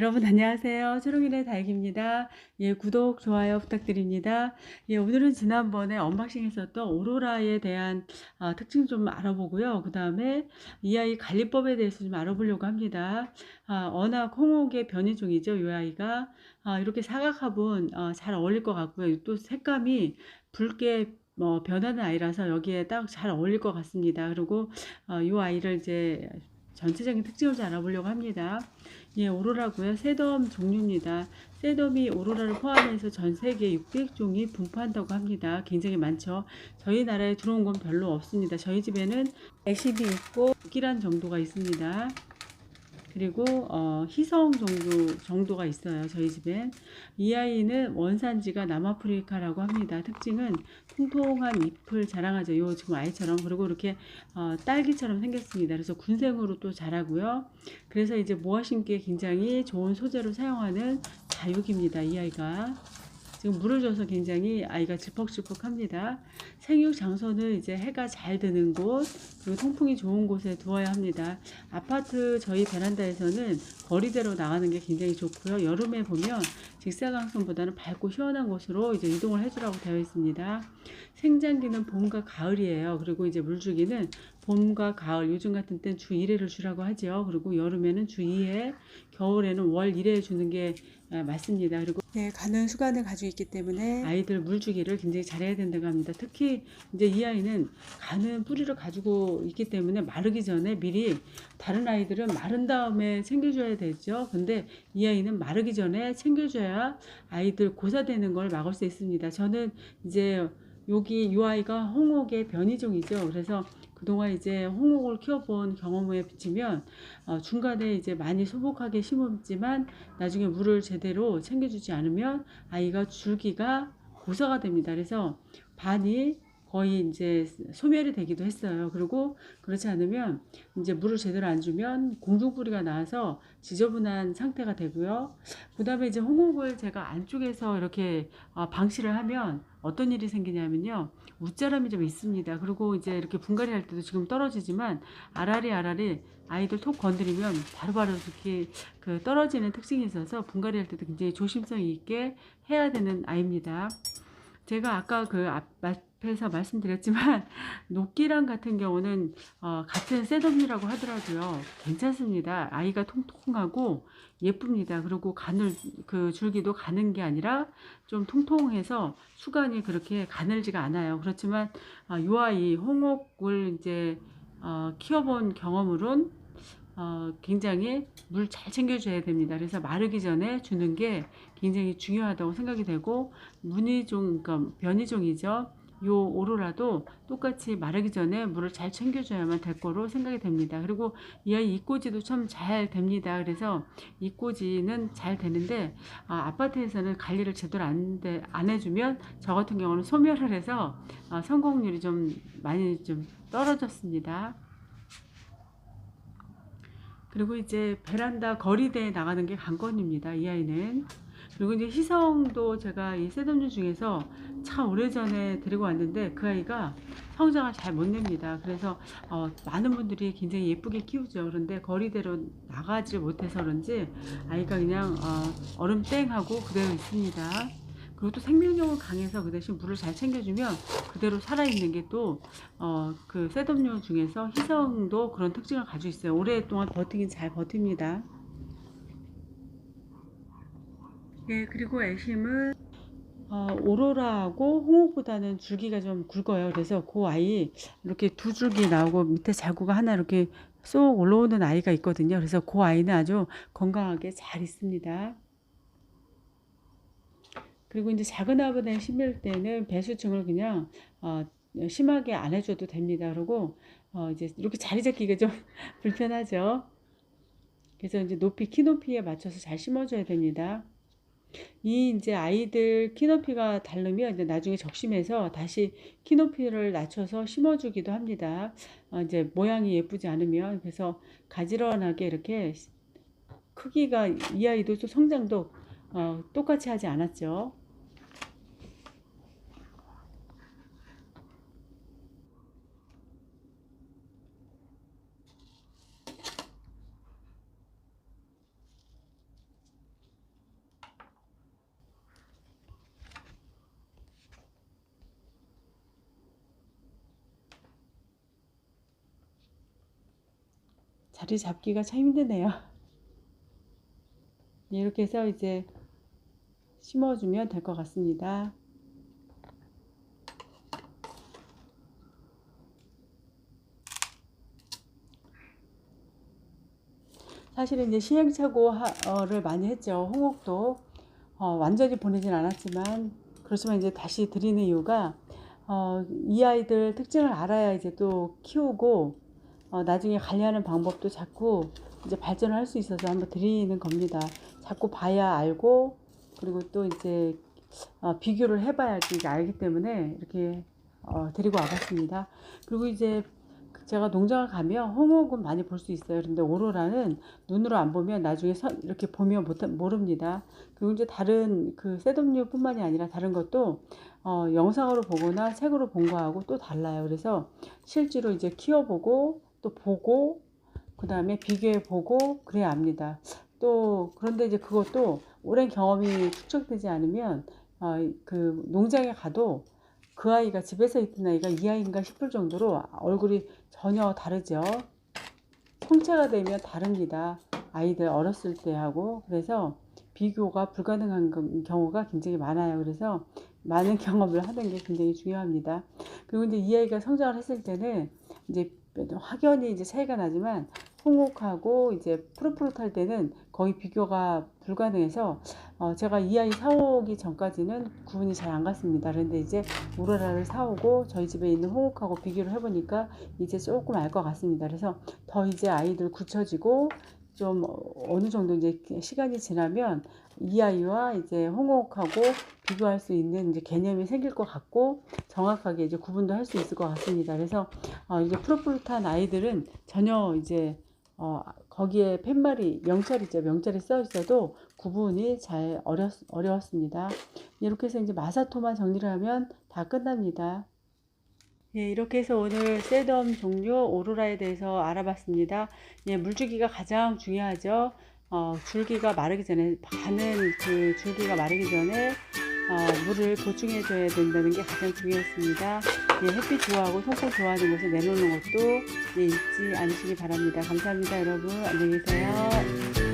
여러분 안녕하세요. 초롱이네 다육입니다. 예, 구독, 좋아요 부탁드립니다. 예, 오늘은 지난번에 언박싱 했었던 오로라에 대한 아, 특징 좀 알아보고요. 그 다음에 이 아이 관리법에 대해서 좀 알아보려고 합니다. 아, 워낙 홍옥의 변이종이죠. 이 아이가 아, 이렇게 사각화분 어, 잘 어울릴 것 같고요. 또 색감이 붉게 뭐 변하는 아이라서 여기에 딱 잘 어울릴 것 같습니다. 그리고 어, 이 아이를 이제 전체적인 특징을 좀 알아보려고 합니다. 예, 오로라고요. 새돔 종류입니다. 새돔이 오로라를 포함해서 전 세계 600종이 분포한다고 합니다. 굉장히 많죠. 저희 나라에 들어온 건 별로 없습니다. 저희 집에는 애쉬비 있고 기란 정도가 있습니다. 그리고 어, 희성 정도 정도가 있어요. 저희 집엔 이 아이는 원산지가 남아프리카라고 합니다. 특징은 통통한 잎을 자랑하죠. 요 지금 아이처럼 그리고 이렇게 어, 딸기처럼 생겼습니다. 그래서 군생으로 또 자라고요. 그래서 이제 모아 심기에 굉장히 좋은 소재로 사용하는 다육입니다. 이 아이가. 지금 물을 줘서 굉장히 아이가 질퍽질퍽합니다. 생육 장소는 이제 해가 잘 드는 곳 통풍이 좋은 곳에 두어야 합니다. 아파트 저희 베란다에서는 거리대로 나가는 게 굉장히 좋고요. 여름에 보면 직사광선보다는 밝고 시원한 곳으로 이제 이동을 해주라고 되어 있습니다. 생장기는 봄과 가을이에요. 그리고 이제 물주기는 봄과 가을 요즘 같은 때는 주 1회를 주라고 하죠. 그리고 여름에는 주 2회, 겨울에는 월 1회 주는 게 아, 맞습니다. 그리고 네, 가는 수간을 가지고 있기 때문에 아이들 물 주기를 굉장히 잘해야 된다고 합니다. 특히 이제 이 아이는 가는 뿌리를 가지고 있기 때문에 마르기 전에 미리 다른 아이들은 마른 다음에 챙겨줘야 되죠. 근데 이 아이는 마르기 전에 챙겨줘야 아이들 고사되는 걸 막을 수 있습니다. 저는 이제 여기 이 아이가 홍옥의 변이종이죠. 그래서 그동안 이제 홍옥을 키워본 경험에 비치면 어, 중간에 이제 많이 소복하게 심었지만 나중에 물을 제대로 챙겨주지 않으면 아이가 줄기가 고사가 됩니다. 그래서 반이 거의 이제 소멸이 되기도 했어요. 그리고 그렇지 않으면 이제 물을 제대로 안 주면 공중뿌리가 나와서 지저분한 상태가 되고요. 그 다음에 이제 홍옥을 제가 안쪽에서 이렇게 어, 방치를 하면 어떤 일이 생기냐면요. 웃자람이 좀 있습니다. 그리고 이제 이렇게 분갈이 할 때도 지금 떨어지지만 아라리 아라리 아이들 톡 건드리면 바로바로 이렇게 그 떨어지는 특징이 있어서 분갈이 할 때도 굉장히 조심성 있게 해야 되는 아이입니다. 제가 아까 그 앞 에서 말씀드렸지만 녹기랑 같은 경우는 어, 같은 셋업이라고 하더라도요 괜찮습니다. 아이가 통통하고 예쁩니다. 그리고 가늘 그 줄기도 가는 게 아니라 좀 통통해서 수간이 그렇게 가늘지가 않아요. 그렇지만 어, 이 아이 홍옥을 이제 어, 키워본 경험으로는 어, 굉장히 물 잘 챙겨줘야 됩니다. 그래서 마르기 전에 주는 게 굉장히 중요하다고 생각이 되고 무늬종, 그러니까 변이종이죠. 요 오로라도 똑같이 마르기 전에 물을 잘 챙겨줘야만 될 거로 생각이 됩니다. 그리고 이 아이 이꼬지도 참 잘 됩니다. 그래서 이꼬지는 잘 되는데 아, 파트에서는 관리를 제대로 안, 돼, 안 해주면 저 같은 경우는 소멸을 해서 아, 성공률이 좀 많이 좀 떨어졌습니다. 그리고 이제 베란다 거리대에 나가는 게 관건입니다. 이 아이는. 그리고 이제 희성도 제가 이 세덤류 중에서 참 오래전에 데리고 왔는데 그 아이가 성장을 잘 못 냅니다. 그래서 어, 많은 분들이 굉장히 예쁘게 키우죠. 그런데 거리대로 나가지 못해서 그런지 아이가 그냥 어, 얼음 땡 하고 그대로 있습니다. 그리고 또 생명력은 강해서 그 대신 물을 잘 챙겨주면 그대로 살아있는 게 또, 어, 그 셋업류 중에서 희성도 그런 특징을 가지고 있어요. 오랫동안 버티긴 잘 버팁니다. 예, 그리고 애심은 어, 오로라하고 홍옥보다는 줄기가 좀 굵어요. 그래서 그 아이 이렇게 두 줄기 나오고 밑에 자구가 하나 이렇게 쏙 올라오는 아이가 있거든요. 그래서 그 아이는 아주 건강하게 잘 있습니다. 그리고 이제 작은 아보다는 심을 때는 배수층을 그냥 어, 심하게 안 해줘도 됩니다. 그리고 어, 이제 이렇게 자리 잡기가 좀 불편하죠. 그래서 이제 높이 키 높이에 맞춰서 잘 심어줘야 됩니다. 이 이제 아이들 키 높이가 다르면 이제 나중에 적심해서 다시 키 높이를 낮춰서 심어주기도 합니다. 어, 이제 모양이 예쁘지 않으면 그래서 가지런하게 이렇게 크기가 이 아이도 또 성장도 어, 똑같이 하지 않았죠. 자리 잡기가 참 힘드네요. 예, 이렇게 해서 이제 심어주면 될 것 같습니다. 사실은 이제 시행착오를 많이 했죠. 홍옥도 어, 완전히 보내진 않았지만 그렇지만 이제 다시 드리는 이유가 어, 이 아이들 특징을 알아야 이제 또 키우고 어, 나중에 관리하는 방법도 자꾸 이제 발전을 할 수 있어서 한번 드리는 겁니다. 자꾸 봐야 알고 그리고 또 이제 어, 비교를 해봐야 이제 알기 때문에 이렇게 어, 데리고 와봤습니다. 그리고 이제 제가 농장을 가면 홍옥은 많이 볼 수 있어요. 그런데 오로라는 눈으로 안 보면 나중에 선, 이렇게 보면 못, 모릅니다. 그리고 이제 다른 그 셋업류 뿐만이 아니라 다른 것도 어, 영상으로 보거나 책으로 본 거하고 또 달라요. 그래서 실제로 이제 키워보고 또 보고 그 다음에 비교해 보고 그래야 압니다. 또 그런데 이제 그것도 오랜 경험이 축적되지 않으면 어, 그 농장에 가도 그 아이가 집에서 있던 아이가 이 아이인가 싶을 정도로 얼굴이 전혀 다르죠. 성체가 되면 다릅니다. 아이들 어렸을 때하고 그래서 비교가 불가능한 경우가 굉장히 많아요. 그래서 많은 경험을 하는 게 굉장히 중요합니다. 그리고 이제 이 아이가 성장을 했을 때는 이제 확연히 이제 차이가 나지만 홍옥하고 이제 푸릇푸릇할 때는 거의 비교가 불가능해서 어 제가 이 아이 사오기 전까지는 구분이 잘 안 갔습니다. 그런데 이제 우라라를 사오고 저희 집에 있는 홍옥하고 비교를 해보니까 이제 조금 알 것 같습니다. 그래서 더 이제 아이들 굳혀지고 좀 어느 정도 이제 시간이 지나면 이 아이와 이제 홍옥하고 비교할 수 있는 이제 개념이 생길 것 같고 정확하게 이제 구분도 할 수 있을 것 같습니다. 그래서 어 이제 푸릇푸릇한 아이들은 전혀 이제 어 거기에 팻말이 명찰이죠. 명찰이 써 있어도 구분이 잘 어렵, 어려웠습니다. 이렇게 해서 이제 마사토만 정리를 하면 다 끝납니다. 예, 이렇게 해서 오늘 세덤 종류 오로라에 대해서 알아봤습니다. 예, 물주기가 가장 중요하죠. 어, 줄기가 마르기 전에, 반은 그 줄기가 마르기 전에 어, 물을 보충해 줘야 된다는 게 가장 중요했습니다. 예, 햇빛 좋아하고 손톱 좋아하는 것을 내놓는 것도 예, 잊지 않으시기 바랍니다. 감사합니다, 여러분. 안녕히 계세요.